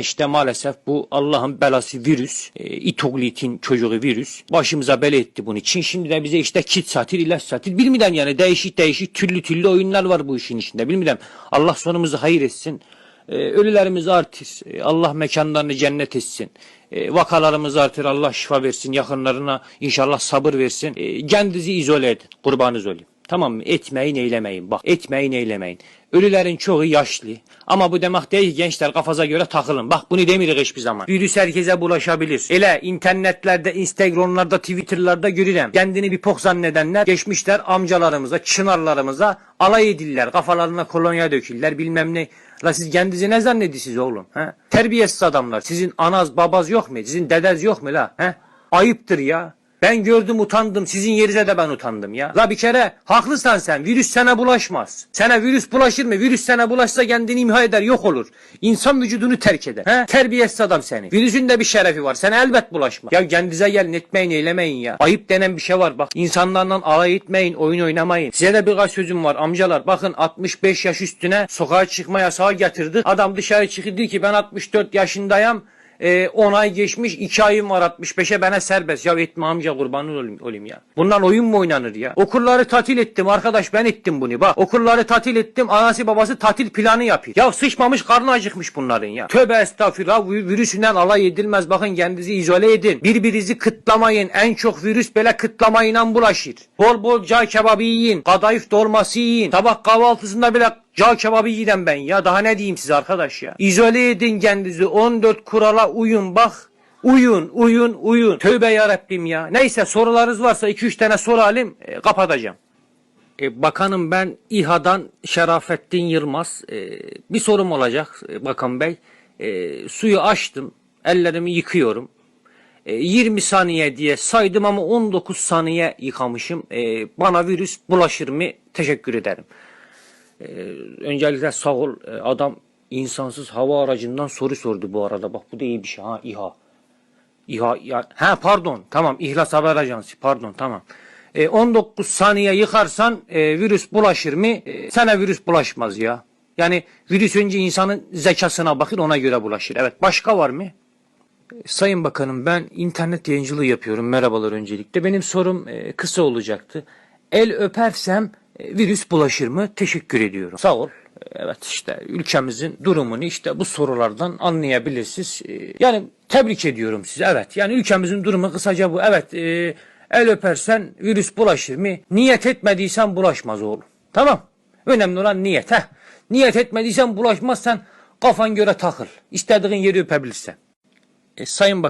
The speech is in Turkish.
İşte maalesef bu Allah'ın belası virüs, e, itoglitin çocuğu virüs başımıza bela etti bunun için. Şimdi de bize işte kit satır, ilaç satır. Bilmeden yani değişik değişik türlü türlü oyunlar var bu işin içinde. Bilmeden Allah sonumuzu hayır etsin. E, ölülerimiz artır. E, Allah mekanlarını cennet etsin. E, vakalarımız artır. Allah şifa versin. Yakınlarına inşallah sabır versin. E, kendinizi izole edin. Kurbanınız olayım. Tamam mı? Etmeyin eylemeyin. Bak etmeyin eylemeyin. Ölülerin çoğu yaşlı. Ama bu demek değil gençler kafanıza göre takılın. Bak bunu demirik hiçbir zaman. Virüs herkese bulaşabilir. Ele internetlerde, instagramlarda, twitterlarda görürüm. Kendini bir pok zannedenler geçmişler amcalarımıza, çınarlarımıza alay ediller. Kafalarına kolonya döküller bilmem ne. La siz kendinizi ne zannediyorsunuz oğlum? He? Terbiyesiz adamlar. Sizin anaz babaz yok mu? Sizin dedez yok mu la? He? Ayıptır ya. Ben gördüm utandım. Sizin yerinize de ben utandım ya. La bir kere haklısın sen. Virüs sana bulaşmaz. Sana virüs bulaşır mı? Virüs sana bulaşsa kendini imha eder yok olur. İnsan vücudunu terk eder. He? Terbiyesiz adam seni. Virüsün de bir şerefi var. Sana elbet bulaşmaz. Ya kendinize gelin etmeyin eylemeyin ya. Ayıp denen bir şey var bak. İnsanlarla alay etmeyin oyun oynamayın. Size de birkaç sözüm var amcalar. Bakın 65 yaş üstüne sokağa çıkma yasağı getirdi. Adam dışarı çıktı diyor ki ben 64 yaşındayım. E, 10 ay geçmiş 2 ayım var 65'e bana serbest. Ya etme amca kurbanın olayım, ya. Bundan oyun mu oynanır ya? Okulları tatil ettim arkadaş ben ettim bunu bak. Okulları tatil ettim anası babası tatil planı yapıyor. Ya sıçmamış karnı acıkmış bunların ya. Tövbe estağfurullah vir- virüsünden alay edilmez. Bakın kendinizi izole edin. Birbirinizi kıtlamayın. En çok virüs böyle kıtlamayla bulaşır. Bol bol cağ kebabı yiyin. Kadayıf dolması yiyin. Sabah kahvaltısında bile Cağ kebabı yiyeceğim ben ya. Daha ne diyeyim size arkadaş ya. İzole edin kendinizi. 14 kurala uyun bak. Uyun, uyun, uyun. Tövbe yarabbim ya. Neyse sorularınız varsa 2-3 tane soru alayım. e, kapatacağım. E, bakanım ben İHA'dan Şerafettin Yılmaz. E, bir sorum olacak e, bakan bey. E, suyu açtım. Ellerimi yıkıyorum. E, 20 saniye diye saydım ama 19 saniye yıkamışım. E, bana virüs bulaşır mı? Teşekkür ederim. Ee, öncelikle sağ ol. Ee, Adam insansız hava aracından soru sordu bu arada. Bak bu da iyi bir şey ha İHA. İHA ya ha pardon tamam İhlas Haber Ajansı pardon tamam. Ee, 19 saniye yıkarsan e, virüs bulaşır mı? E, sana virüs bulaşmaz ya. Yani virüs önce insanın zekasına bakır ona göre bulaşır. Evet başka var mı? Sayın Bakanım ben internet yayıncılığı yapıyorum. Merhabalar öncelikle. Benim sorum e, kısa olacaktı. El öpersem e, virüs bulaşır mı? Teşekkür ediyorum. Sağ ol. Evet işte ülkemizin durumunu işte bu sorulardan anlayabilirsiniz. E, Yani tebrik ediyorum sizi. Evet yani ülkemizin durumu kısaca bu. Evet e, el öpersen virüs bulaşır mı? Niyet etmediysen bulaşmaz oğlum. Tamam. Önemli olan niyet. Heh. Niyet etmediysen bulaşmazsan kafan göre takıl. İstediğin yeri öpebilirsen. E, Sayın Bakan